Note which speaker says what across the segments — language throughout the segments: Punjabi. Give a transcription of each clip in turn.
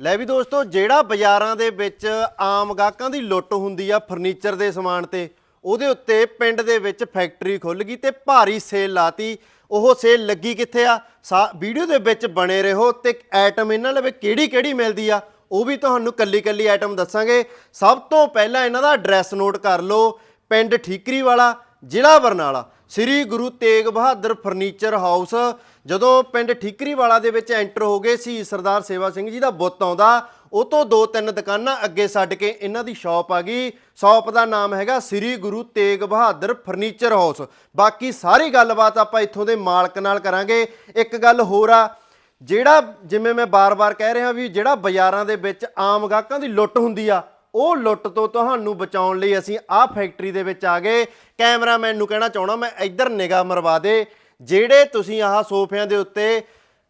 Speaker 1: ਲੈ ਵੀ ਦੋਸਤੋ, ਜਿਹੜਾ ਬਾਜ਼ਾਰਾਂ ਦੇ ਵਿੱਚ ਆਮ ਗਾਹਕਾਂ ਦੀ ਲੁੱਟ ਹੁੰਦੀ ਆ ਫਰਨੀਚਰ ਦੇ ਸਮਾਨ ਤੇ, ਉਹਦੇ ਉੱਤੇ ਪਿੰਡ ਦੇ ਵਿੱਚ ਫੈਕਟਰੀ ਖੁੱਲ ਗਈ ਤੇ ਭਾਰੀ ਸੇਲ ਲਾਤੀ। ਉਹ ਸੇਲ ਲੱਗੀ ਕਿੱਥੇ ਆ? ਸਾ- ਵੀਡੀਓ ਦੇ ਵਿੱਚ ਬਣੇ ਰਹੋ ਤੇ ਆਈਟਮ ਇਹਨਾਂ ਲਵੇ ਕਿਹੜੀ ਕਿਹੜੀ ਮਿਲਦੀ ਆ, ਉਹ ਵੀ ਤੁਹਾਨੂੰ ਕੱਲੀ ਕੱਲੀ ਆਈਟਮ ਦੱਸਾਂਗੇ। ਸਭ ਤੋਂ ਪਹਿਲਾਂ ਇਹਨਾਂ ਦਾ ਐਡਰੈਸ ਨੋਟ ਕਰ ਲਓ, ਪਿੰਡ ਠੀਕਰੀ ਵਾਲਾ ਜ਼ਿਲ੍ਹਾ ਬਰਨਾਲਾ, ਸ੍ਰੀ ਗੁਰੂ ਤੇਗ ਬਹਾਦਰ ਫਰਨੀਚਰ ਹਾਊਸ। ਜਦੋਂ ਪਿੰਡ ਠੀਕਰੀਵਾਲਾ ਦੇ ਵਿੱਚ ਐਂਟਰ ਹੋ ਗਏ ਸੀ, ਸਰਦਾਰ ਸੇਵਾ ਸਿੰਘ ਜੀ ਦਾ ਬੁੱਤ ਆਉਂਦਾ ਉਹ ਤੋਂ ਦੋ ਤਿੰਨ ਦੁਕਾਨਾਂ ਅੱਗੇ ਛੱਡ ਕੇ ਇਹਨਾਂ ਦੀ ਸ਼ਾਪ ਆ ਗਈ। ਸ਼ਾਪ ਦਾ ਨਾਮ ਹੈਗਾ ਸ੍ਰੀ ਗੁਰੂ ਤੇਗ ਬਹਾਦਰ ਫਰਨੀਚਰ ਹਾਊਸ। ਬਾਕੀ ਸਾਰੀ ਗੱਲਬਾਤ ਆਪਾਂ ਇੱਥੋਂ ਦੇ ਮਾਲਕ ਨਾਲ ਕਰਾਂਗੇ। ਇੱਕ ਗੱਲ ਹੋਰ ਆ, ਜਿਹੜਾ ਜਿਵੇਂ ਮੈਂ ਬਾਰ-ਬਾਰ ਕਹਿ ਰਿਹਾ ਵੀ ਜਿਹੜਾ ਬਾਜ਼ਾਰਾਂ ਦੇ ਵਿੱਚ ਆਮ ਗਾਹਕਾਂ ਦੀ ਲੁੱਟ ਹੁੰਦੀ ਆ, ਉਹ ਲੁੱਟ ਤੋਂ ਤੁਹਾਨੂੰ ਬਚਾਉਣ ਲਈ ਅਸੀਂ ਆਹ ਫੈਕਟਰੀ ਦੇ ਵਿੱਚ ਆ ਗਏ। ਕੈਮਰਾਮੈਨ ਨੂੰ ਕਹਿਣਾ ਚਾਹਣਾ ਮੈਂ ਇੱਧਰ ਨਿਗਾਹ ਮਰਵਾ ਦੇ। ਜਿਹੜੇ ਤੁਸੀਂ ਆਹ ਸੋਫਿਆਂ ਦੇ ਉੱਤੇ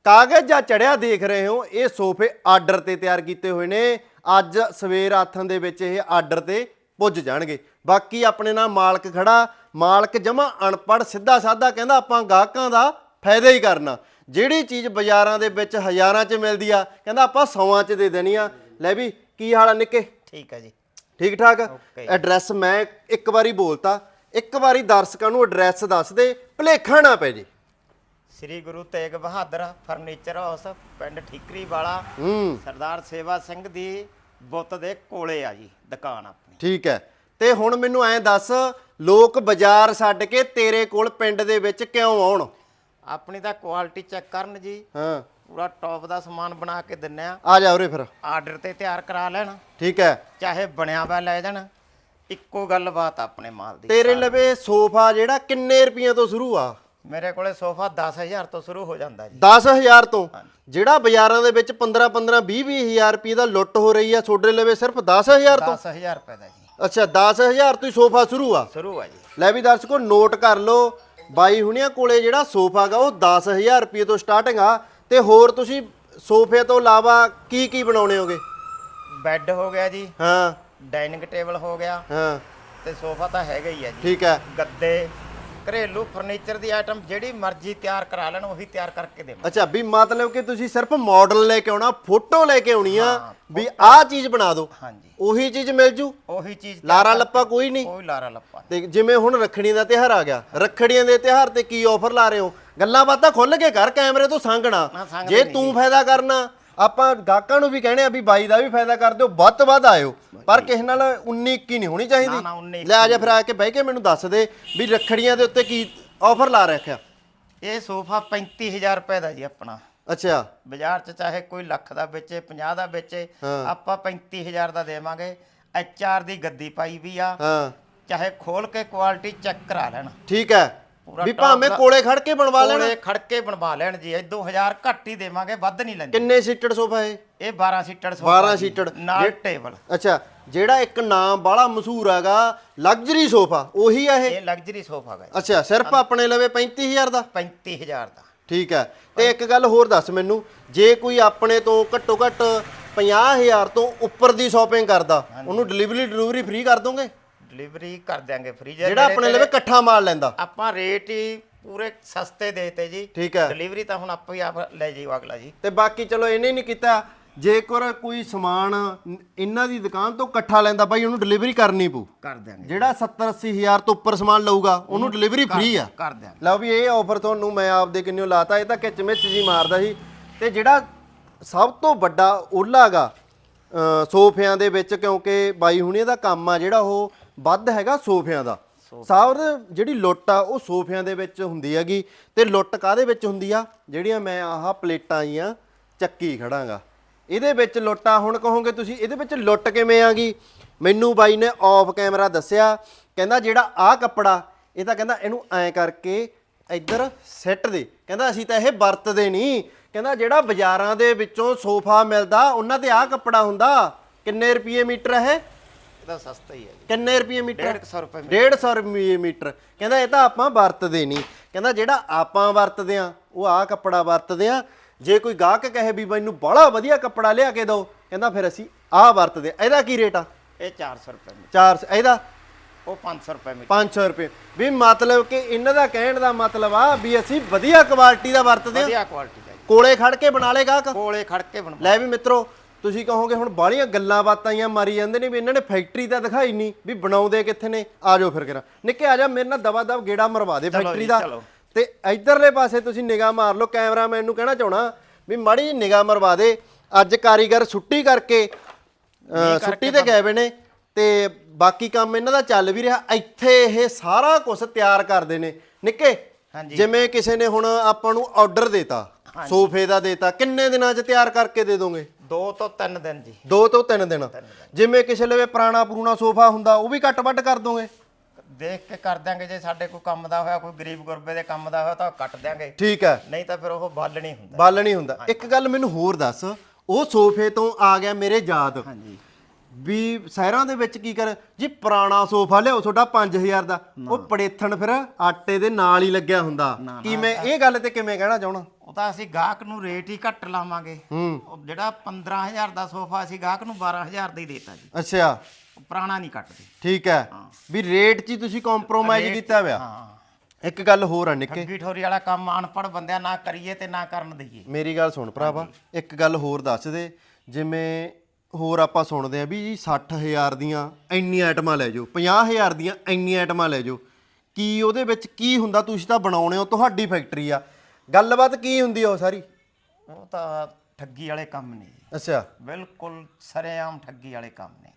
Speaker 1: ਕਾਗਜ਼ ਜਾਂ ਚੜਿਆ ਦੇਖ ਰਹੇ ਹੋ ਇਹ ਸੋਫੇ ਆਰਡਰ ਤੇ ਤਿਆਰ ਕੀਤੇ ਹੋਏ ਨੇ। ਅੱਜ ਸਵੇਰ ਆਥਣ ਦੇ ਵਿੱਚ ਇਹ ਆਰਡਰ ਤੇ ਪੁੱਜ ਜਾਣਗੇ। ਬਾਕੀ ਆਪਣੇ ਨਾਲ ਮਾਲਕ ਖੜਾ ਮਾਲਕ ਜਮਾ ਅਨਪੜ ਸਿੱਧਾ ਸਾਦਾ ਕਹਿੰਦਾ ਆਪਾਂ ਗਾਹਕਾਂ ਦਾ ਫਾਇਦਾ ਹੀ ਕਰਨਾ। ਜਿਹੜੀ ਚੀਜ਼ ਬਾਜ਼ਾਰਾਂ ਦੇ ਵਿੱਚ ਹਜ਼ਾਰਾਂ 'ਚ ਮਿਲਦੀ ਆ ਕਹਿੰਦਾ ਆਪਾਂ ਸੌਆਂ 'ਚ ਦੇ ਦੇਣੀ ਆ। ਲੈ ਵੀ ਕੀ ਹਾਲ ਆ ਨਿੱਕੇ?
Speaker 2: ਠੀਕ ਹੈ ਜੀ।
Speaker 1: ਠੀਕ ਠਾਕ. ਐਡਰੈਸ ਮੈਂ ਇੱਕ ਵਾਰੀ ਬੋਲਤਾ। ਇੱਕ ਵਾਰੀ ਦਰਸ਼ਕਾਂ ਨੂੰ ਐਡਰੈਸ ਦੱਸ ਦੇ ਭਲੇਖਾ ਨਾ ਪੈ ਜੇ।
Speaker 2: ਸ੍ਰੀ ਗੁਰੂ ਤੇਗ ਬਹਾਦਰ ਫਰਨੀਚਰ ਹਾਊਸ ਪਿੰਡ ਠੀਕਰੀ ਵਾਲਾ
Speaker 1: ਹੂੰ।
Speaker 2: ਸਰਦਾਰ ਸੇਵਾ ਸਿੰਘ ਦੀ ਬੁੱਤ ਦੇ ਕੋਲੇ ਆ ਜੀ ਦੁਕਾਨ ਆਪਣੀ।
Speaker 1: ਠੀਕ ਹੈ। ਤੇ ਹੁਣ ਮੈਨੂੰ ਐਂ ਦੱਸ ਲੋਕ ਬਾਜ਼ਾਰ ਛੱਡ ਕੇ ਤੇਰੇ ਕੋਲ ਪਿੰਡ ਦੇ ਵਿੱਚ ਕਿਉਂ ਆਉਣ?
Speaker 2: ਆਪਣੀ ਤਾਂ ਕੁਆਲਿਟੀ ਚੈੱਕ ਕਰਨ ਜੀ।
Speaker 1: ਹਾਂ।
Speaker 2: ਪੂਰਾ ਟੌਪ ਦਾ ਸਮਾਨ ਬਣਾ ਕੇ ਦਿੰਨੇ ਆ।
Speaker 1: ਆ ਜਾ ਉਰੇ ਫਿਰ।
Speaker 2: ਆਰਡਰ ਤੇ ਤਿਆਰ ਕਰਾ ਲੈਣ।
Speaker 1: ਠੀਕ ਹੈ।
Speaker 2: ਚਾਹੇ ਬਣਿਆ ਵਾ ਲੈ ਜਾਣ। ਇੱਕੋ ਗੱਲ ਬਾਤ ਆਪਣੇ ਮਾਲ ਦੀ।
Speaker 1: ਤੇਰੇ ਲਵੇ ਸੋਫਾ ਜਿਹੜਾ ਕਿੰਨੇ ਰੁਪਈਆਂ ਤੋਂ ਸ਼ੁਰੂ ਆ?
Speaker 2: ਮੇਰੇ ਕੋਲੇ ਸੋਫਾ 10000 ਤੋਂ ਸ਼ੁਰੂ ਹੋ ਜਾਂਦਾ ਜੀ।
Speaker 1: 10000 ਤੋਂ? ਜਿਹੜਾ ਬਾਜ਼ਾਰਾਂ ਦੇ ਵਿੱਚ 15 15 20 20000 ਰੁਪਏ ਦਾ ਲੁੱਟ ਹੋ ਰਹੀ ਆ ਛੋਡੇ ਲਵੇ ਸਿਰਫ 10000 ਤੋਂ?
Speaker 2: 10000 ਰੁਪਏ ਦਾ ਜੀ।
Speaker 1: ਅੱਛਾ 10000 ਤੋਂ ਹੀ ਸੋਫਾ ਸ਼ੁਰੂ ਆ?
Speaker 2: ਸ਼ੁਰੂ ਆ ਜੀ।
Speaker 1: ਲੈ ਵੀ ਦਰਸ਼ਕੋ ਨੋਟ ਕਰ ਲਓ ਬਾਈ ਹੁਣਿਆਂ ਕੋਲੇ ਜਿਹੜਾ ਸੋਫਾ ਗਾ ਉਹ 10000 ਰੁਪਏ ਤੋਂ ਸਟਾਰਟਿੰਗ ਆ। ਤੇ ਹੋਰ ਤੁਸੀਂ ਸੋਫੇ ਤੋਂ ਇਲਾਵਾ ਕੀ ਕੀ ਬਣਾਉਣੇ ਹੋਗੇ?
Speaker 2: ਬੈੱਡ ਹੋ ਗਿਆ ਜੀ।
Speaker 1: ਹਾਂ।
Speaker 2: ਡਾਈਨਿੰਗ ਟੇਬਲ ਹੋ ਗਿਆ।
Speaker 1: ਹਾਂ।
Speaker 2: ਤੇ ਸੋਫਾ ਤਾਂ ਹੈਗਾ ਹੀ ਆ ਜੀ।
Speaker 1: ਠੀਕ ਹੈ।
Speaker 2: ਗੱਦੇ ਘਰੇਲੂ ਫਰਨੀਚਰ ਦੀ ਆਈਟਮ ਜਿਹੜੀ ਮਰਜ਼ੀ ਤਿਆਰ ਕਰਾ ਲੈਣ ਉਹੀ ਤਿਆਰ ਕਰਕੇ ਦੇਵਾਂ।
Speaker 1: ਅੱਛਾ ਵੀ ਮਤਲਬ ਕਿ ਤੁਸੀਂ ਸਿਰਫ ਮਾਡਲ ਲੈ ਕੇ ਆਉਣਾ ਫੋਟੋ ਲੈ ਕੇ ਆਉਣੀ ਆ ਵੀ ਆਹ ਚੀਜ਼ ਬਣਾ ਦਿਓ।
Speaker 2: ਹਾਂਜੀ।
Speaker 1: ਉਹੀ ਚੀਜ਼ ਮਿਲ ਜੂ?
Speaker 2: ਉਹੀ ਚੀਜ਼
Speaker 1: ਲਾਰਾ ਲੱਪਾ ਕੋਈ ਨਹੀਂ।
Speaker 2: ਕੋਈ ਲਾਰਾ ਲੱਪਾ ਨਹੀਂ।
Speaker 1: ਤੇ ਜਿਵੇਂ ਹੁਣ ਰੱਖੜੀ ਦਾ ਤਿਉਹਾਰ ਆ ਗਿਆ ਰੱਖੜੀਆਂ ਦੇ ਤਿਉਹਾਰ ਤੇ ਕੀ ਆਫਰ ਲਾ ਰਹੇ ਹੋ? ਗੱਲਾਂ ਬਾਤਾਂ ਖੁੱਲ ਕੇ ਕਰ ਕੈਮਰੇ ਤੋਂ ਸੰਗਣਾ
Speaker 2: ਨਾ, ਸੰਗਦੇ
Speaker 1: ਜੇ ਤੂੰ ਫਾਇਦਾ ਕਰਨਾ ਆਪਾਂ ਗਾਹਕਾਂ ਨੂੰ ਵੀ ਕਹਿੰਦੇ ਆ ਵੀ ਬਾਈ ਦਾ ਵੀ ਫਾਇਦਾ ਕਰ ਦਿਓ ਵੱਧ ਤੋਂ ਵੱਧ ਆਇਓ। ਪਰ ਕਿਸੇ ਨਾਲ 19 21 ਨਹੀਂ ਹੋਣੀ
Speaker 2: ਨਾ, ਨਾ,
Speaker 1: ਚਾਹੀਦੀ
Speaker 2: 19
Speaker 1: ਲੈ ਆ ਜਾ ਫਿਰ ਆ ਕੇ ਬਹਿ ਕੇ ਮੈਨੂੰ ਦੱਸ ਦੇ ਵੀ ਰੱਖੜੀਆਂ ਦੇ ਉੱਤੇ ਕੀ ਆਫਰ ਲਾ ਰੱਖਿਆ।
Speaker 2: ਇਹ ਸੋਫਾ 35000 ਰੁਪਏ ਦਾ ਜੀ ਆਪਣਾ।
Speaker 1: ਅੱਛਾ।
Speaker 2: ਬਾਜ਼ਾਰ 'ਚ ਚਾਹੇ ਕੋਈ ਲੱਖ ਦਾ ਵੇਚੇ 50 ਦਾ ਵੇਚੇ
Speaker 1: ਹਾਂ।
Speaker 2: ਆਪਾਂ 35000 ਦਾ ਦੇਵਾਂਗੇ। ਐਚਆਰ ਦੀ ਗੱਦੀ ਪਾਈ ਵੀ ਆ।
Speaker 1: ਹਾਂ।
Speaker 2: ਚਾਹੇ ਖੋਲ ਕੇ ਕੁਆਲਿਟੀ ਚੈੱਕ ਕਰਾ ਲੈਣ।
Speaker 1: ਠੀਕ ਹੈ।
Speaker 2: ਪੂਰਾ
Speaker 1: ਵੀ ਭਾਵੇਂ ਕੋਲੇ ਖੜ ਕੇ ਬਣਵਾ ਲੈਣਾ।
Speaker 2: ਕੋਲੇ ਖੜਕੇ ਬਣਵਾ ਲੈਣ ਜੀ ਇਦੋਂ 1000 ਘੱਟ ਹੀ ਦੇਵਾਂਗੇ ਵੱਧ ਨਹੀਂ ਲੈਂਦੇ।
Speaker 1: ਕਿੰਨੇ ਸੀਟਡ ਸੋਫਾ ਇਹ?
Speaker 2: ਇਹ 12 ਸੀਟਰ ਸੋਫਾ
Speaker 1: 12
Speaker 2: ਜੀ,
Speaker 1: ਸੀਟਡ।
Speaker 2: ਨਾਲ ਟੇਬਲ।
Speaker 1: ਅੱਛਾ ਜਿਹੜਾ ਇੱਕ ਨਾਮ ਬਾਲਾ ਮਸ਼ਹੂਰ ਹੈਗਾ ਲਗਜ਼ਰੀ ਸੋਫਾ ਉਹੀ ਆ ਇਹ?
Speaker 2: ਇਹ ਲਗਜ਼ਰੀ ਸੋਫਾ ਹੈ
Speaker 1: ਅੱਛਾ ਸਿਰਫ ਆਪਣੇ ਲਵੇ 35000 ਦਾ?
Speaker 2: 35000 ਦਾ।
Speaker 1: ਠੀਕ ਹੈ। ਤੇ ਇੱਕ ਗੱਲ ਹੋਰ ਦੱਸ ਮੈਨੂੰ ਜੇ ਕੋਈ ਆਪਣੇ ਤੋਂ ਘੱਟੋ ਘੱਟ 50000 ਤੋਂ ਉੱਪਰ ਦੀ ਸ਼ਾਪਿੰਗ ਕਰਦਾ ਉਹਨੂੰ ਡਿਲੀਵਰੀ ਡਿਲੀਵਰੀ ਫ੍ਰੀ ਕਰ ਦੋਗੇ?
Speaker 2: ਡਿਲੀਵਰੀ ਕਰ ਦਿਆਂਗੇ ਫ੍ਰੀ
Speaker 1: ਜਿਹੜਾ ਆਪਣੇ ਲਵੇ ਇਕੱਠਾ ਮਾਲ ਲੈਂਦਾ।
Speaker 2: ਆਪਾਂ ਰੇਟ ਹੀ ਪੂਰੇ ਸਸਤੇ ਦੇਤੇ ਜੀ।
Speaker 1: ਠੀਕ ਹੈ।
Speaker 2: ਡਿਲੀਵਰੀ ਤਾਂ ਹੁਣ ਆਪਾਂ ਹੀ ਆਪ ਲੈ ਜਾਈਓ ਅਗਲਾ ਜੀ।
Speaker 1: ਤੇ ਬਾਕੀ ਚਲੋ ਇਹਨੇ ਨਹੀਂ ਕੀਤਾ। ਜੇਕਰ ਕੋਈ ਸਮਾਨ ਇਹਨਾਂ ਦੀ ਦੁਕਾਨ ਤੋਂ ਇਕੱਠਾ ਲੈਂਦਾ ਬਾਈ ਉਹਨੂੰ ਡਿਲੀਵਰੀ ਕਰਨੀ ਪਊ।
Speaker 2: ਕਰ ਦਿਆਂਗੇ।
Speaker 1: ਜਿਹੜਾ 70 80000 ਤੋਂ ਉੱਪਰ ਸਮਾਨ ਲਊਗਾ ਉਹਨੂੰ ਡਿਲੀਵਰੀ ਫ੍ਰੀ ਆ।
Speaker 2: ਕਰ ਦਿਆਂਗੇ।
Speaker 1: ਲਓ ਵੀ ਇਹ ਆਫਰ ਤੁਹਾਨੂੰ ਮੈਂ ਆਪਦੇ ਕਿੰਨਿਓ ਲਾਤਾ ਇਹ ਤਾਂ ਕਿਚ ਮਿਚ ਜੀ ਮਾਰਦਾ ਸੀ। ਤੇ ਜਿਹੜਾ ਸਭ ਤੋਂ ਵੱਡਾ ਓਲਾਗਾ ਸੋਫਿਆਂ ਦੇ ਵਿੱਚ ਕਿਉਂਕਿ ਬਾਈ ਹੁਣੀਆਂ ਦਾ ਕੰਮ ਆ ਜਿਹੜਾ ਉਹ ਵੱਧ ਹੈਗਾ ਸੋਫਿਆਂ ਦਾ। ਸਾਰ ਜਿਹੜੀ ਲੁੱਟ ਆ ਉਹ ਸੋਫਿਆਂ ਦੇ ਵਿੱਚ ਹੁੰਦੀ ਹੈਗੀ ਤੇ ਲੁੱਟ ਕਾਦੇ ਵਿੱਚ ਹੁੰਦੀ ਆ? ਜਿਹੜੀਆਂ ਮੈਂ ਆਹ ਪਲੇਟਾਂ ਆਈਆਂ ਚੱਕੀ ਖੜਾਂਗਾ। ਇਹਦੇ ਵਿੱਚ ਲੁੱਟਾ ਹੁਣ ਕਹੋਗੇ ਤੁਸੀਂ ਇਹਦੇ ਵਿੱਚ ਲੁੱਟ ਕਿਵੇਂ ਆ ਗਈ? ਮੈਨੂੰ ਬਾਈ ਨੇ ਆਫ ਕੈਮਰਾ ਦੱਸਿਆ ਕਹਿੰਦਾ ਜਿਹੜਾ ਆਹ ਕੱਪੜਾ ਇਹ ਤਾਂ ਕਹਿੰਦਾ ਇਹਨੂੰ ਐਂ ਕਰਕੇ ਇੱਧਰ ਸਿੱਟ ਦੇ। ਕਹਿੰਦਾ ਅਸੀਂ ਤਾਂ ਇਹ ਵਰਤਦੇ ਨਹੀਂ ਕਹਿੰਦਾ ਜਿਹੜਾ ਬਾਜ਼ਾਰਾਂ ਦੇ ਵਿੱਚੋਂ ਸੋਫਾ ਮਿਲਦਾ ਉਹਨਾਂ ਤੇ ਆਹ ਕੱਪੜਾ ਹੁੰਦਾ ਕਿੰਨੇ ਰੁਪਏ ਮੀਟਰ ਹੈ
Speaker 2: ਇਹ? ਤਾਂ ਸਸਤਾ ਹੀ ਹੈ ਜੀ।
Speaker 1: ਕਿੰਨੇ ਰੁਪਏ ਮੀਟਰ?
Speaker 2: 150 ਰੁਪਏ
Speaker 1: 150 ਰੁਪਏ ਮੀਟਰ। ਕਹਿੰਦਾ ਇਹ ਤਾਂ ਆਪਾਂ ਵਰਤਦੇ ਨਹੀਂ। ਕਹਿੰਦਾ ਜਿਹੜਾ ਆਪਾਂ ਵਰਤਦੇ ਆ ਉਹ ਆਹ ਕੱਪੜਾ ਵਰਤਦੇ ਆ ਜੇ ਕੋਈ ਗਾਹਕ ਕਹੇ ਵੀ ਮੈਨੂੰ ਬੜਾ ਵਧੀਆ ਕੱਪੜਾ ਲਿਆ ਕੇ ਦਿਓ ਕਹਿੰਦਾ ਫਿਰ ਅਸੀਂ ਆਹ ਵਰਤਦੇ ਆ। ਇਹਦਾ ਕੀ ਰੇਟ ਆ?
Speaker 2: ਇਹ 400 ਰੁਪਏ ਮੀਟਰ।
Speaker 1: 400 ਇਹਦਾ?
Speaker 2: ਉਹ 500 ਰੁਪਏ ਮੀਟਰ।
Speaker 1: 500 ਰੁਪਏ। ਵੀ ਮਤਲਬ ਕਿ ਇਹਨਾਂ ਦਾ ਕਹਿਣ ਦਾ ਮਤਲਬ ਆ ਵੀ ਅਸੀਂ ਵਧੀਆ ਕੁਆਲਿਟੀ ਦਾ ਵਰਤਦੇ ਆ
Speaker 2: ਵਧੀਆ ਕੁਆਲਿਟੀ
Speaker 1: ਕੋਲੇ ਖੜ ਕੇ ਬਣਾ ਲੇ ਗਾਹਕ।
Speaker 2: ਕੋਲੇ ਖੜ ਕੇ ਬਣ
Speaker 1: ਲੈ ਵੀ ਮਿੱਤਰੋ ਤੁਸੀਂ ਕਹੋਗੇ ਹੁਣ ਬਾਹਲੀਆਂ ਗੱਲਾਂ ਬਾਤਾਂ ਹੀ ਮਾਰੀ ਜਾਂਦੇ ਨੇ ਵੀ ਇਹਨਾਂ ਨੇ ਫੈਕਟਰੀ ਤਾਂ ਦਿਖਾਈ ਨਹੀਂ ਵੀ ਬਣਾਉਂਦੇ ਕਿੱਥੇ ਨੇ ਆ ਜਾਓ ਫਿਰ ਕਰਾਂ ਨਿੱਕੇ ਆ ਜਾ ਮੇਰੇ ਨਾਲ ਦਵਾ ਦਵ ਗੇੜਾ ਮਰਵਾ ਦੇ ਫੈਕਟਰੀ
Speaker 2: ਜੀ,
Speaker 1: ਦਾ। ਤੇ ਇਧਰਲੇ ਪਾਸੇ ਤੁਸੀਂ ਨਿਗਾਹ ਮਾਰ ਲਓ ਕੈਮਰਾਮੈਨ ਨੂੰ ਕਹਿਣਾ ਚਾਹਣਾ ਵੀ ਮਾੜੀ ਜਿਹੀ ਨਿਗਾਹ ਮਰਵਾ ਦੇ। ਅੱਜ ਕਾਰੀਗਰ ਛੁੱਟੀ ਕਰਕੇ ਛੁੱਟੀ ਤੇ ਗਏ ਵੇ ਨੇ ਤੇ ਬਾਕੀ ਕੰਮ ਇਹਨਾਂ ਦਾ ਚੱਲ ਵੀ ਰਿਹਾ। ਇੱਥੇ ਇਹ ਸਾਰਾ ਕੁਝ ਤਿਆਰ ਕਰਦੇ ਨੇ। ਨਿੱਕੇ। ਜਿਵੇਂ ਕਿਸੇ ਨੇ ਹੁਣ ਆਪਾਂ ਨੂੰ ਆਰਡਰ ਦੇਤਾ। ਸੋਫੇ ਦਾ ਦੇਤਾ। ਕਿੰਨੇ ਦਿਨਾਂ 'ਚ ਤਿਆਰ ਕਰਕੇ ਦੇ ਦੋਗੇ?
Speaker 2: ਦੋ ਤੋਂ ਤਿੰਨ ਦਿਨ ਜੀ।
Speaker 1: ਦੋ ਤੋਂ ਤਿੰਨ ਦਿਨ। ਜਿਵੇਂ ਕਿਸੇ ਲਵੇ ਪੁਰਾਣਾ ਪਰੂਣਾ ਸੋਫਾ ਹੁੰਦਾ ਉਹ ਵੀ ਕੱਟ ਵੱਟ ਕਰ ਦੋਗੇ?
Speaker 2: ਦੇਖ ਕੇ ਕਰ ਦਿਆਂਗੇ। ਜੇ ਸਾਡੇ ਕੋਈ ਕੰਮ ਦਾ ਹੋਇਆ ਕੋਈ ਗਰੀਬ ਗੁਰਬੇ ਦੇ ਕੰਮ ਦਾ ਹੋਇਆ ਤਾਂ ਕੱਟ ਦਿਆਂਗੇ।
Speaker 1: ਠੀਕ ਹੈ।
Speaker 2: ਨਹੀਂ ਤਾਂ ਫਿਰ ਉਹ ਬੱਲ ਨਹੀਂ ਹੁੰਦਾ।
Speaker 1: ਬਾਲ ਨਹੀਂ ਹੁੰਦਾ। ਇੱਕ ਗੱਲ ਮੈਨੂੰ ਹੋਰ ਦੱਸ। ਉਹ ਸੋਫੇ ਤੋਂ ਆ ਗਿਆ ਮੇਰੇ ਯਾਦ।
Speaker 2: ਹਾਂਜੀ।
Speaker 1: ਵੀ ਸ਼ਹਿਰਾਂ ਦੇ ਵਿੱਚ ਕੀ ਕਰ ਜੀ ਪੁਰਾਣਾ ਸੋਫਾ ਲਿਆਓ ਤੁਹਾਡਾ 5000 ਦਾ। ਉਹ ਪੜੇਥਣ ਫਿਰ ਆਟੇ ਦੇ ਨਾਲ ਹੀ ਲੱਗਿਆ ਹੁੰਦਾ। ਕਿਵੇਂ ਇਹ ਗੱਲ ਤੇ ਕਿਵੇਂ ਕਹਿਣਾ ਚਾਹਣਾ?
Speaker 2: ਉਹ ਤਾਂ ਅਸੀਂ ਗਾਹਕ ਨੂੰ ਰੇਟ ਹੀ ਘੱਟ ਲਾਵਾਂਗੇ।
Speaker 1: ਹੂੰ।
Speaker 2: ਉਹ ਜਿਹੜਾ 15000 ਦਾ ਸੋਫਾ ਅਸੀਂ ਗਾਹਕ ਨੂੰ 12000 ਦਾ ਹੀ ਦੇਤਾ ਜੀ।
Speaker 1: ਅੱਛਾ।
Speaker 2: ਉਹ ਪੁਰਾਣਾ ਨਹੀਂ ਕੱਟਦੇ।
Speaker 1: ਠੀਕ ਹੈ। ਵੀ ਰੇਟ 'ਚ ਹੀ ਤੁਸੀਂ ਕੰਪਰੋਮਾਈਜ਼ ਕੀਤਾ ਹੋਇਆ।
Speaker 2: ਹਾਂ।
Speaker 1: ਇੱਕ ਗੱਲ ਹੋਰ ਆ ਨਿੱਕੇ।
Speaker 2: ਠੱਗੀ ਠੋਰੀ ਵਾਲਾ ਕੰਮ ਅਨਪੜ੍ਹ ਬੰਦਿਆਂ ਨਾ ਕਰੀਏ ਤੇ ਨਾ ਕਰਨ ਦਈਏ।
Speaker 1: ਮੇਰੀ ਗੱਲ ਸੁਣ ਭਰਾਵਾ। ਇੱਕ ਗੱਲ ਹੋਰ ਦੱਸ ਦੇ। ਜਿਵੇਂ ਹੋਰ ਆਪਾਂ ਸੁਣਦੇ ਆ ਵੀ ਜੀ 60000 ਦੀਆਂ ਇੰਨੀਆਂ ਆਈਟਮਾਂ ਲੈ ਜਾਓ 50000 ਦੀਆਂ ਇੰਨੀਆਂ ਆਈਟਮਾਂ ਲੈ ਜਾਓ। ਕੀ ਉਹਦੇ ਵਿੱਚ ਕੀ ਹੁੰਦਾ? ਤੁਸੀਂ ਤਾਂ ਬਣਾਉਣੇ ਹੋ ਤੁਹਾਡੀ ਫੈਕਟਰੀ ਆ। ਗੱਲਬਾਤ ਕੀ ਹੁੰਦੀ ਆ ਉਹ ਸਾਰੀ?
Speaker 2: ਉਹ ਤਾਂ ਠੱਗੀ ਵਾਲੇ ਕੰਮ ਨੇ ਜੀ।
Speaker 1: ਅੱਛਾ।
Speaker 2: ਬਿਲਕੁਲ ਸਰੇਆਮ ਠੱਗੀ ਵਾਲੇ ਕੰਮ ਨੇ।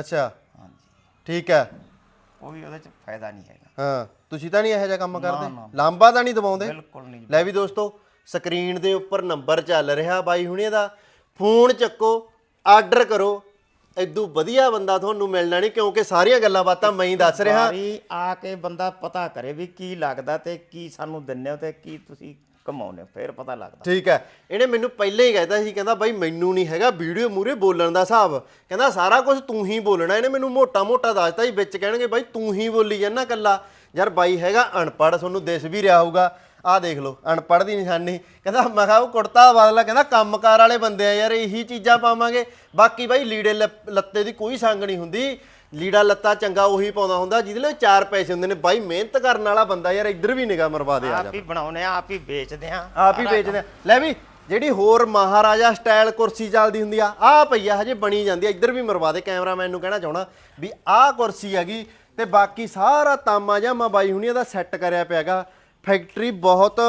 Speaker 1: ਅੱਛਾ।
Speaker 2: ਹਾਂਜੀ।
Speaker 1: ਠੀਕ ਹੈ।
Speaker 2: ਕੋਈ ਉਹਦੇ ਚ ਫਾਇਦਾ ਨਹੀਂ ਹੈਗਾ।
Speaker 1: ਹਾਂ ਤੁਸੀਂ ਤਾਂ ਨਹੀਂ ਇਹੋ ਜਿਹਾ ਕੰਮ
Speaker 2: ਨਾ।
Speaker 1: ਕਰਦੇ? ਲਾਂਬਾ ਤਾਂ ਨਹੀਂ ਦਵਾਉਂਦੇ?
Speaker 2: ਬਿਲਕੁਲ ਨਹੀਂ।
Speaker 1: ਲੈ ਵੀ ਦੋਸਤੋ ਸਕਰੀਨ ਦੇ ਉੱਪਰ ਨੰਬਰ ਚੱਲ ਰਿਹਾ ਬਾਈ ਹੁਣੇ ਦਾ। ਫੋਨ ਚੱਕੋ ਆਰਡਰ ਕਰੋ। ਇਦੋਂ ਵਧੀਆ ਬੰਦਾ ਤੁਹਾਨੂੰ ਮਿਲਣਾ ਨਹੀਂ ਕਿਉਂਕਿ ਸਾਰੀਆਂ ਗੱਲਾਂ ਬਾਤਾਂ ਮੈਂ ਹੀ ਦੱਸ ਰਿਹਾ।
Speaker 2: ਵਾਰੀ ਆ ਕੇ ਬੰਦਾ ਪਤਾ ਕਰੇ ਵੀ ਕੀ ਲੱਗਦਾ ਤੇ ਕੀ ਸਾਨੂੰ ਦਿੰਨੇ ਹੋ ਤੇ ਕੀ ਤੁਸੀਂ ਕਮਾਉਂਦੇ ਹੋ ਫਿਰ ਪਤਾ ਲੱਗਦਾ।
Speaker 1: ਠੀਕ ਹੈ। ਇਹਨੇ ਮੈਨੂੰ ਪਹਿਲਾਂ ਹੀ ਕਹਿਤਾ ਸੀ ਕਹਿੰਦਾ ਬਾਈ ਮੈਨੂੰ ਨਹੀਂ ਹੈਗਾ ਵੀਡੀਓ ਮੂਰੇ ਬੋਲਣ ਦਾ ਹਿਸਾਬ। ਕਹਿੰਦਾ ਸਾਰਾ ਕੁਝ ਤੂੰ ਹੀ ਬੋਲਣਾ ਇਹਨੇ ਮੈਨੂੰ ਮੋਟਾ ਮੋਟਾ ਦੱਸਤਾ ਸੀ ਵਿੱਚ ਕਹਿਣਗੇ ਬਾਈ ਤੂੰ ਹੀ ਬੋਲੀ ਜਾਂਦਾ ਕੱਲਾ ਯਾਰ ਬਾਈ ਹੈਗਾ ਅਨਪੜ੍ਹ ਤੁਹਾਨੂੰ ਦਿਸ ਵੀ ਰਿਹਾ ਹੋਊਗਾ। ਆਹ ਦੇਖ ਲਓ ਅਨਪੜ੍ਹ ਦੀ ਨਿਸ਼ਾਨੀ। ਕਹਿੰਦਾ ਮੈਂ ਕਿਹਾ ਉਹ ਕੁੜਤਾ ਬਦਲਾ ਕਹਿੰਦਾ ਕੰਮਕਾਰ ਵਾਲੇ ਬੰਦੇ ਆ ਯਾਰ ਇਹੀ ਚੀਜ਼ਾਂ ਪਾਵਾਂਗੇ। ਬਾਕੀ ਬਾਈ ਲੀੜੇ ਲੱਪ- ਲੱਤੇ ਦੀ ਕੋਈ ਸੰਗ ਨਹੀਂ ਹੁੰਦੀ। ਲੀੜਾ ਲੱਤਾ ਚੰਗਾ ਉਹੀ ਪਾਉਂਦਾ ਹੁੰਦਾ ਜਿਹਦੇ ਲਈ ਚਾਰ ਪੈਸੇ ਹੁੰਦੇ ਨੇ। ਬਾਈ ਮਿਹਨਤ ਕਰਨ ਵਾਲਾ ਬੰਦਾ ਯਾਰ ਇੱਧਰ ਵੀ ਨਿਗਾਹ ਮਰਵਾ ਦੇ ਆ ਜਾ।
Speaker 2: ਆਪ ਹੀ ਬਣਾਉਨੇ ਆ ਆਪ ਹੀ ਵੇਚਦੇ ਆ।
Speaker 1: ਆਪ ਹੀ ਵੇਚਦੇ ਆ। ਲੈ ਵੀ ਜਿਹੜੀ ਹੋਰ ਮਹਾਰਾਜਾ ਸਟਾਈਲ ਕੁਰਸੀ ਚੱਲਦੀ ਹੁੰਦੀ ਆ ਆ ਪਈ ਆ ਹਜੇ ਬਣੀ ਜਾਂਦੀ ਆ। ਇੱਧਰ ਵੀ ਮਰਵਾ ਦੇ ਕੈਮਰਾਮੈਨ ਨੂੰ ਕਹਿਣਾ ਚਾਹਣਾ ਵੀ ਆਹ ਕੁਰਸੀ ਹੈਗੀ ਤੇ ਬਾਕੀ ਸਾਰਾ ਤਾਮਾ ਜਾਮਾ ਬਾਈ ਹੁਣੀਆਂ ਦਾ ਸੈੱਟ ਕਰਿਆ ਪਿਆਗਾ। ਫੈਕਟਰੀ ਬਹੁਤ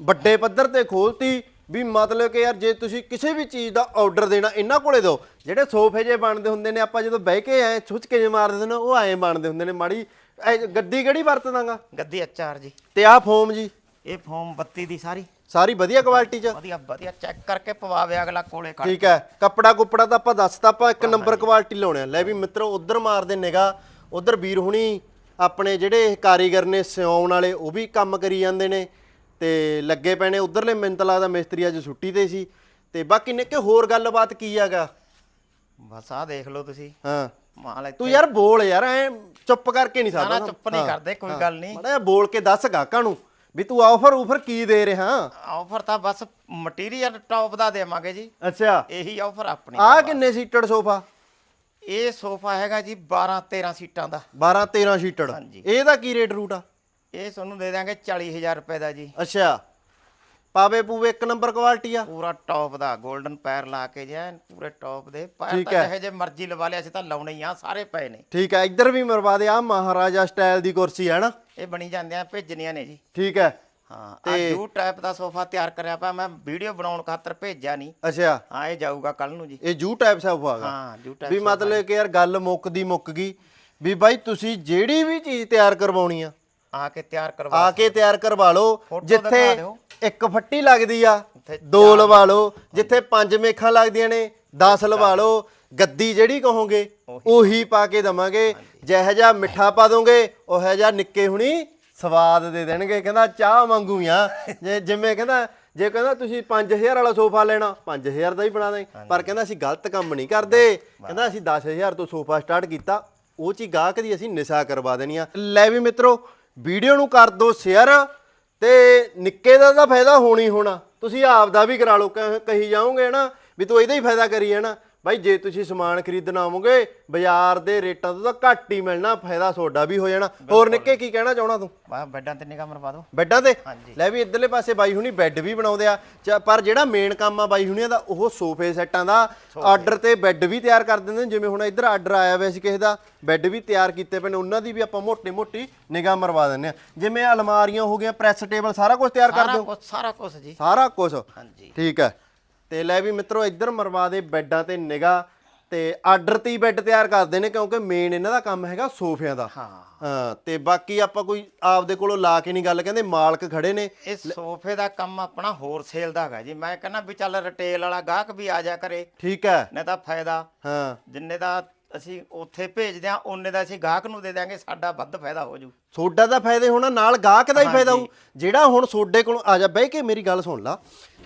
Speaker 1: ਵੱਡੇ ਪੱਧਰ ਤੇ ਖੋਲਤੀ ਵੀ ਮਤਲਬ ਕਿ ਯਾਰ ਜੇ ਤੁਸੀਂ ਕਿਸੇ ਵੀ ਚੀਜ਼ ਦਾ ਆਰਡਰ ਦੇਣਾ ਇਹਨਾਂ ਕੋਲੇ ਦਿਓ ਜਿਹੜੇ ਸੋਫੇ ਜੇ ਬਣਦੇ ਹੁੰਦੇ ਨੇ ਆਪਾਂ ਜਦੋਂ ਬਹਿ ਕੇ ਐ ਛੁੱਚ ਕੇ ਜੇ ਮਾਰਦੇ ਹੁੰਦੇ ਨੇ ਉਹ ਐਂ ਬਣਦੇ ਹੁੰਦੇ ਨੇ ਮਾੜੀ। ਐ ਗੱਦੀ ਕਿਹੜੀ ਵਰਤਦਾਗਾ?
Speaker 2: ਗੱਦੀ ਅਚਾਰ ਜੀ।
Speaker 1: ਤੇ ਆਹ ਫੋਮ ਜੀ।
Speaker 2: ਇਹ ਫੋਮ ਬੱਤੀ ਦੀ ਸਾਰੀ।
Speaker 1: ਸਾਰੀ ਵਧੀਆ ਕੁਆਲਿਟੀ ਚ।
Speaker 2: ਵਧੀਆ ਵਧੀਆ ਚੈੱਕ ਕਰਕੇ ਪਵਾਵੇ ਅਗਲਾ ਕੋਲੇ ਖੜ
Speaker 1: ਠੀਕ ਹੈ ਕੱਪੜਾ ਕੁਪੜਾ ਤਾਂ ਆਪਾਂ ਦੱਸਤਾ ਆਪਾਂ ਇੱਕ ਨੰਬਰ ਕੁਆਲਿਟੀ ਲਾਉਣੇ ਲੈ ਵੀ ਮਿੱਤਰੋ ਉਧਰ ਮਾਰਦੇ ਨਿਗਾ ਉਧਰ ਵੀਰ ਹੁਣੀ ਆਪਣੇ ਜਿਹੜੇ ਕਾਰੀਗਰ ਨੇ ਸਿਉਣ ਵਾਲੇ ਉਹ ਵੀ ਕੰਮ ਕਰੀ ਜਾਂਦੇ ਨੇ ਤੇ ਲੱਗੇ ਨੇ। ਉਧਰਲੇ ਮੈਨੂੰ ਤਾਂ ਲੱਗਦਾ ਮਿਸਤਰੀ ਅੱਜ ਛੁੱਟੀ ਤੇ ਸੀ। ਤੇ ਬਾਕੀ ਨਿੱਕੇ ਹੋਰ ਗੱਲਬਾਤ ਕੀ ਹੈਗਾ?
Speaker 2: ਬਸ ਆ ਦੇਖ ਲਓ ਤੁਸੀਂ।
Speaker 1: ਹਾਂ।
Speaker 2: ਮਾਲ ਇੱਥੇ
Speaker 1: ਤੂੰ ਯਾਰ ਬੋਲ ਯਾਰ ਐ ਚੁੱਪ ਕਰਕੇ ਨਹੀਂ
Speaker 2: ਨਾ
Speaker 1: ਸਕਦਾ
Speaker 2: ਨਾ। ਚੁੱਪ ਨਹੀਂ ਕਰਦੇ ਕੋਈ ਗੱਲ ਨਹੀਂ।
Speaker 1: ਮੜਾ ਬੋਲ ਕੇ ਦੱਸ ਗਾਹਕਾਂ ਨੂੰ ਵੀ ਤੂੰ ਆਫਰ ਉਫਰ ਕੀ ਦੇ ਰਿਹਾ?
Speaker 2: ਆਫਰ ਤਾਂ ਬਸ ਮਟੀਰੀਅਲ ਟੌਪ ਦਾ ਦੇਵਾਂਗੇ ਜੀ।
Speaker 1: ਅੱਛਾ।
Speaker 2: ਇਹੀ ਆਫਰ ਆਪਣੀ
Speaker 1: ਆਹ ਕਿੰਨੇ ਸੀਟਡ ਸੋਫਾ
Speaker 2: ਇਹ ਸੋਫਾ ਹੈਗਾ ਜੀ 12 13 ਸੀਟਾਂ ਦਾ।
Speaker 1: 12 13 ਸੀਟਡ
Speaker 2: ਹਾਂਜੀ।
Speaker 1: ਇਹਦਾ ਕੀ ਰੇਟ ਰੂਟ ਆ?
Speaker 2: ਇਹ ਤੁਹਾਨੂੰ ਦੇ ਦਾਂਗੇ 40000 ਰੁਪਏ ਦਾ ਜੀ।
Speaker 1: ਅੱਛਾ। ਪਾਵੇ ਪੂਵੇ ਇੱਕ ਨੰਬਰ ਕੁਆਲਿਟੀ ਆ?
Speaker 2: ਪੂਰਾ ਟੌਪ ਦਾ 골ਡਨ ਪੈਰ ਲਾ ਕੇ ਜੇ ਐਨ ਪੂਰੇ ਟੌਪ ਦੇ। ਪੈਰ
Speaker 1: ਠੀਕ
Speaker 2: ਤਾਂ
Speaker 1: ਹੈ।
Speaker 2: ਜਿਹੇ ਜੇ ਮਰਜ਼ੀ ਲਵਾ ਲਿਆ ਅਸੀਂ ਤਾਂ ਲਾਉਣੇ ਹੀ ਆ ਸਾਰੇ ਪਏ ਨੇ।
Speaker 1: ਠੀਕ ਹੈ ਇੱਧਰ ਵੀ ਮਰਵਾ ਦੇ ਆ ਮਹਾਰਾਜਾ ਸਟਾਈਲ ਦੀ ਕੁਰਸੀ ਹੈ ਨਾ?
Speaker 2: ਇਹ ਬਣੀ ਜਾਂਦੇ ਆ ਭੇਜਣੀਆਂ ਨੇ ਜੀ।
Speaker 1: ਠੀਕ ਹੈ।
Speaker 2: ਹਾਂ ਆ ਜੂ ਟਾਈਪ ਦਾ ਸੋਫਾ ਤਿਆਰ ਕਰਿਆ ਪਿਆ ਮੈਂ ਵੀਡੀਓ ਬਣਾਉਣ ਖਾਤਰ ਭੇਜਿਆ ਨਹੀਂ
Speaker 1: ਅੱਛਾ।
Speaker 2: ਹਾਂ ਇਹ ਜਾਊਗਾ ਕੱਲ ਨੂੰ ਜੀ।
Speaker 1: ਇਹ ਜੂ ਟਾਈਪ ਸੋਫਾ ਹੈਗਾ?
Speaker 2: ਹਾਂ ਜੂ ਟਾਈਪ
Speaker 1: ਵੀ ਮਤਲਬ ਕਿ ਯਾਰ ਗੱਲ ਮੁੱਕਦੀ ਮੁੱਕ ਗਈ ਵੀ ਬਾਈ ਤੁਸੀਂ ਜਿਹੜੀ ਵੀ ਚੀਜ਼ ਤਿਆਰ ਕਰਵਾਉਣੀ ਆ
Speaker 2: ਆ ਕੇ ਤਿਆਰ ਕਰਵਾ
Speaker 1: ਆ ਕੇ ਤਿਆਰ ਕਰਵਾ ਲਓ ਜਿੱਥੇ
Speaker 2: ਦਿਖਾ ਦਿਓ।
Speaker 1: ਇੱਕ ਫੱਟੀ ਲੱਗਦੀ ਆ
Speaker 2: ਉੱਥੇ
Speaker 1: ਦੋ ਲਵਾ ਲਓ ਜਿੱਥੇ ਪੰਜ ਮੇਖਾਂ ਲੱਗਦੀਆਂ ਨੇ 10 ਲਵਾ ਲਓ ਗੱਦੀ ਜਿਹੜੀ ਕਹੋਗੇ ਉਹੀ। ਪਾ ਕੇ ਦਵਾਂਗੇ ਜਿਹੋ ਜਿਹਾ ਮਿੱਠਾ ਪਾ ਦੋਗੇ ਉਹੋ ਜਿਹਾ ਨਿੱਕੇ ਹੁਣੀ ਸਵਾਦ ਦੇ ਦੇਣਗੇ ਕਹਿੰਦਾ ਚਾਹ ਹੀ ਆ। ਜੇ ਜਿਵੇਂ ਕਹਿੰਦਾ ਜੇ ਕਹਿੰਦਾ ਤੁਸੀਂ 5000 ਵਾਲਾ ਸੋਫਾ ਲੈਣਾ 5000 ਦਾ ਹੀ ਬਣਾ ਦੇ ਪਰ ਕਹਿੰਦਾ ਅਸੀਂ ਗਲਤ ਕੰਮ ਨਹੀਂ ਕਰਦੇ। ਕਹਿੰਦਾ ਅਸੀਂ 10000 ਤੋਂ ਸੋਫਾ ਸਟਾਰਟ ਕੀਤਾ। ਉਹ ਚ ਹੀ ਗਾਹਕ ਦੀ ਅਸੀਂ ਨਿਸ਼ਾ ਕਰਵਾ ਦੇਣੀ ਆ। ਲੈ ਵੀ ਮਿੱਤਰੋ ਵੀਡੀਓ ਨੂੰ ਕਰ ਦਿਓ ਸ਼ੇਅਰ ਤੇ ਨਿੱਕੇ ਦਾ ਤਾਂ ਫਾਇਦਾ ਹੋਣੀ ਹੋਣਾ। ਤੁਸੀਂ ਆਪ ਦਾ ਵੀ ਕਰਾ ਲਓ ਕਹਿ- ਕਹੀ ਜਾਓਗੇ ਨਾ ਵੀ ਤੂੰ ਇਹਦਾ ਹੀ ਫਾਇਦਾ ਕਰੀ ਜਾਣਾ। ਬਾਈ ਜੇ ਤੁਸੀਂ ਸਮਾਨ ਖਰੀਦਣਾ ਆਵੋਗੇ ਬਾਜ਼ਾਰ ਦੇ ਰੇਟਾਂ ਤੋਂ ਤਾਂ ਘੱਟ ਹੀ ਮਿਲਣਾ ਫਾਇਦਾ ਤੁਹਾਡਾ ਵੀ ਹੋ ਜਾਣਾ। ਹੋਰ ਨਿੱਕੇ ਕੀ ਕਹਿਣਾ ਚਾਹਣਾ ਤੂੰ?
Speaker 2: ਬਾ ਬੈੱਡਾਂ ਤੇ ਨਿਗਾਹ ਮਰਵਾ ਦਿਓ
Speaker 1: ਬੈੱਡਾਂ ਤੇ?
Speaker 2: ਹਾਂਜੀ।
Speaker 1: ਲੈ ਵੀ ਇਧਰਲੇ ਪਾਸੇ ਬਾਈ ਹੁਣੀ ਬੈੱਡ ਵੀ ਬਣਾਉਂਦੇ ਆ। ਚ- ਪਰ ਜਿਹੜਾ ਮੇਨ ਕੰਮ ਆ ਬਾਈ ਹੁਣੀਆਂ ਦਾ ਉਹ ਸੋਫੇ ਸੈੱਟਾਂ ਦਾ। ਆਰਡਰ ਤੇ ਬੈੱਡ ਵੀ ਤਿਆਰ ਕਰ ਦਿੰਦੇ ਨੇ। ਜਿਵੇਂ ਹੁਣ ਇੱਧਰ ਆਰਡਰ ਆਇਆ ਹੋਇਆ ਸੀ ਕਿਸੇ ਦਾ ਬੈੱਡ ਵੀ ਤਿਆਰ ਕੀਤੇ ਪਏ ਨੇ। ਉਹਨਾਂ ਦੀ ਵੀ ਆਪਾਂ ਮੋਟੀ ਮੋਟੀ ਨਿਗਾਹ ਮਰਵਾ ਦਿੰਦੇ ਆ ਜਿਵੇਂ ਅਲਮਾਰੀਆਂ ਹੋ ਗਈਆਂ ਪ੍ਰੈਸ ਟੇਬਲ ਸਾਰਾ ਕੁਝ ਤਿਆਰ ਕਰ
Speaker 2: ਸਾਰਾ
Speaker 1: ਦਿਓ।
Speaker 2: ਕੁਝ ਸਾਰਾ ਕੁਝ ਜੀ।
Speaker 1: ਸਾਰਾ ਕੁਝ
Speaker 2: ਹਾਂਜੀ।
Speaker 1: ਠੀਕ ਹੈ। ਤੇ ਲੈ ਵੀ ਮਿੱਤਰੋ ਇੱਧਰ ਮਰਵਾ ਦੇ ਬੈੱਡਾਂ ਤੇ ਨਿਗਾਹ ਤੇ ਆਰਡਰ ਤੇ ਹੀ ਬੈੱਡ ਤਿਆਰ ਕਰਦੇ ਨੇ ਕਿਉਂਕਿ ਮੇਨ ਇਹਨਾਂ ਦਾ ਕੰਮ ਹੈਗਾ ਸੋਫਿਆਂ ਦਾ।
Speaker 2: ਹਾਂ।
Speaker 1: ਤੇ ਬਾਕੀ ਆਪਾਂ ਕੋਈ ਆਪਦੇ ਕੋਲੋਂ ਲਾ ਕੇ ਨਹੀਂ ਗੱਲ ਕਹਿੰਦੇ ਮਾਲਕ ਖੜੇ ਨੇ।
Speaker 2: ਇਹ ਸੋਫੇ ਦਾ ਕੰਮ ਆਪਣਾ ਹੋਰ ਸੇਲ ਦਾ ਹੈਗਾ ਜੀ। ਮੈਂ ਕਹਿੰਦਾ ਵੀ ਚੱਲ ਰਿਟੇਲ ਵਾਲਾ ਗਾਹਕ ਵੀ ਆ ਜਾ ਕਰੇ।
Speaker 1: ਠੀਕ ਹੈ।
Speaker 2: ਨਹੀਂ ਤਾਂ ਫਾਇਦਾ।
Speaker 1: ਹਾਂ।
Speaker 2: ਜਿੰਨੇ ਦਾ ਅਸੀਂ ਉੱਥੇ ਭੇਜਦੇ ਆ ਉਹਨੇ ਦਾ ਅਸੀਂ ਗਾਹਕ ਨੂੰ ਦੇ ਦਿਆਂਗੇ ਸਾਡਾ ਵੱਧ ਫਾਇਦਾ ਹੋ ਜੂ।
Speaker 1: ਸੋਡਾ ਦਾ ਫਾਇਦੇ ਹੋਣਾ ਨਾਲ ਗਾਹਕ ਦਾ ਹੀ ਫਾਇਦਾ ਹੋਊ। ਜਿਹੜਾ ਹੁਣ ਸੋਡੇ ਕੋਲੋਂ ਆ ਜਾ ਬਹਿ ਕੇ ਮੇਰੀ ਗੱਲ ਸੁਣ ਲਾ।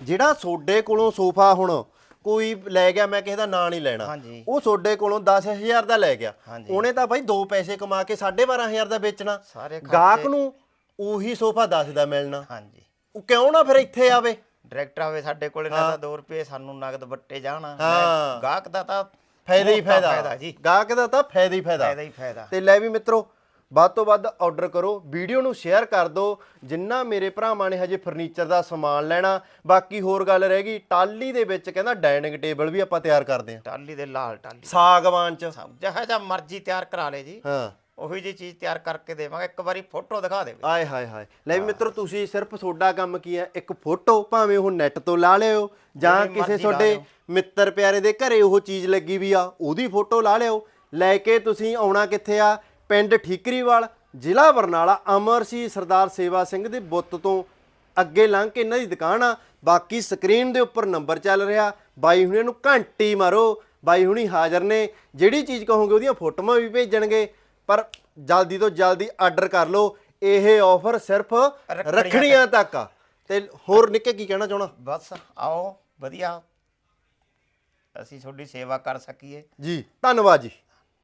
Speaker 1: ਜਿਹੜਾ ਸੋਡੇ ਕੋਲੋਂ ਸੋਫਾ ਹੁਣ ਕੋਈ ਲੈ ਗਿਆ ਮੈਂ ਕਿਸੇ ਦਾ ਨਾਂ ਨਹੀਂ ਲੈਣਾ।
Speaker 2: ਹਾਂਜੀ।
Speaker 1: ਉਹ ਸੋਡੇ ਕੋਲੋਂ 10000 ਦਾ ਲੈ ਗਿਆ।
Speaker 2: ਹਾਂਜੀ।
Speaker 1: ਉਹਨੇ ਤਾਂ ਬਾਈ ਦੋ ਪੈਸੇ ਕਮਾ ਕੇ 12500 ਦਾ ਵੇਚਣਾ।
Speaker 2: ਸਾਰੇ
Speaker 1: ਗਾਹਕ ਨੂੰ ਉਹੀ ਸੋਫਾ 10 ਦਾ ਮਿਲਣਾ।
Speaker 2: ਹਾਂਜੀ।
Speaker 1: ਉਹ ਕਿਉਂ ਨਾ ਫਿਰ ਇੱਥੇ ਆਵੇ?
Speaker 2: ਡਾਇਰੈਕਟਰ ਆਵੇ ਸਾਡੇ ਕੋਲੇ ਨਾ ਤਾਂ 2 ਰੁਪਏ ਸਾਨੂੰ ਨਗਦ ਵੱਟੇ ਜਾਣਾ।
Speaker 1: ਹਾਂ।
Speaker 2: ਗਾਹਕ ਦਾ ਤਾਂ
Speaker 1: ਫਾਇਦਾ ਹੀ
Speaker 2: ਮੋਟਾ
Speaker 1: ਫਾਇਦਾ
Speaker 2: ਜੀ।
Speaker 1: ਗਾਹਕ ਦਾ ਤਾਂ ਫਾਇਦਾ ਹੀ ਫਾਇਦਾ।
Speaker 2: ਫਾਇਦਾ ਹੀ ਫਾਇਦਾ।
Speaker 1: ਤੇ ਲੈ ਵੀ ਮਿੱਤਰੋ ਵੱਧ ਤੋਂ ਵੱਧ ਆਰਡਰ ਕਰੋ ਵੀਡੀਓ ਨੂੰ ਸ਼ੇਅਰ ਕਰ ਦਿਓ ਜਿੰਨਾ ਮੇਰੇ ਭਰਾਵਾਂ ਨੇ ਹਜੇ ਫਰਨੀਚਰ ਦਾ ਸਮਾਨ ਲੈਣਾ। ਬਾਕੀ ਹੋਰ ਗੱਲ ਰਹਿ ਗਈ ਟਾਲੀ ਦੇ ਵਿੱਚ ਕਹਿੰਦਾ ਡਾਈਨਿੰਗ ਟੇਬਲ ਵੀ ਆਪਾਂ ਤਿਆਰ ਕਰਦੇ ਹਾਂ।
Speaker 2: ਟਾਲੀ ਦੇ ਲਾਲ ਟਾਲੀ
Speaker 1: ਸਾਗਵਾਨ ਚ।
Speaker 2: ਜਹਾ ਜਿਹਾ ਮਰਜ਼ੀ ਤਿਆਰ ਕਰਾ ਲੇ ਜੀ।
Speaker 1: ਹਾਂ।
Speaker 2: ਉਹੀ ਜੀ ਚੀਜ਼ ਤਿਆਰ ਕਰਕੇ ਦੇਵਾਂਗੇ ਇੱਕ ਵਾਰੀ ਫੋਟੋ ਦਿਖਾ ਦੇਵੇ।
Speaker 1: ਆਏ ਹਾਏ ਹਾਏ। ਲੈ ਵੀ ਮਿੱਤਰੋ ਤੁਸੀਂ ਸਿਰਫ ਤੁਹਾਡਾ ਕੰਮ ਕੀ ਹੈ? ਇੱਕ ਫੋਟੋ ਭਾਵੇਂ ਉਹ ਨੈਟ ਤੋਂ ਲਾ ਲਿਓ ਜਾਂ
Speaker 2: ਜਿਹੜੀ
Speaker 1: ਕਿਸੇ ਤੁਹਾਡੇ। ਮਿੱਤਰ ਪਿਆਰੇ ਦੇ ਘਰੇ ਉਹ ਚੀਜ਼ ਲੱਗੀ ਵੀ ਆ ਉਹਦੀ ਫੋਟੋ ਲਾ ਲਿਓ। ਲੈ ਕੇ ਤੁਸੀਂ ਆਉਣਾ ਕਿੱਥੇ ਆ? ਪਿੰਡ ਠੀਕਰੀਵਾਲ ਜ਼ਿਲ੍ਹਾ ਬਰਨਾਲਾ ਅਮਰਸੀ ਸਰਦਾਰ ਸੇਵਾ ਸਿੰਘ ਦੇ ਬੁੱਤ ਤੋਂ ਅੱਗੇ ਲੰਘ ਕੇ ਇਹਨਾਂ ਦੀ ਦੁਕਾਨ ਆ। ਬਾਕੀ ਸਕਰੀਨ ਦੇ ਉੱਪਰ ਨੰਬਰ ਚੱਲ ਰਿਹਾ। ਬਾਈ ਹੁਣੇ ਨੂੰ ਘੰਟੀ ਮਾਰੋ। ਬਾਈ ਹੁਣੀ ਹਾਜ਼ਰ ਨੇ। ਜਿਹੜੀ ਚੀਜ਼ ਕਹੋਗੇ ਉਹਦੀਆਂ ਫੋਟੋਆਂ ਵੀ ਭੇਜਣਗੇ। ਪਰ ਜਲਦੀ ਤੋਂ ਜਲਦੀ ਆਰਡਰ ਕਰ ਲਓ। ਇਹ ਆਫਰ ਸਿਰਫ
Speaker 2: ਰੱਖੜੀਆਂ
Speaker 1: ਰੱਖੜੀਆਂ ਤੱਕ ਆ। ਤੇ ਹੋਰ ਨਿੱਕੇ ਕੀ ਕਹਿਣਾ ਚਾਹਣਾ?
Speaker 2: ਬਸ ਆਓ ਵਧੀਆ। ਅਸੀਂ ਤੁਹਾਡੀ ਸੇਵਾ ਕਰ ਸਕੀਏ।
Speaker 1: ਜੀ ਧੰਨਵਾਦ ਜੀ।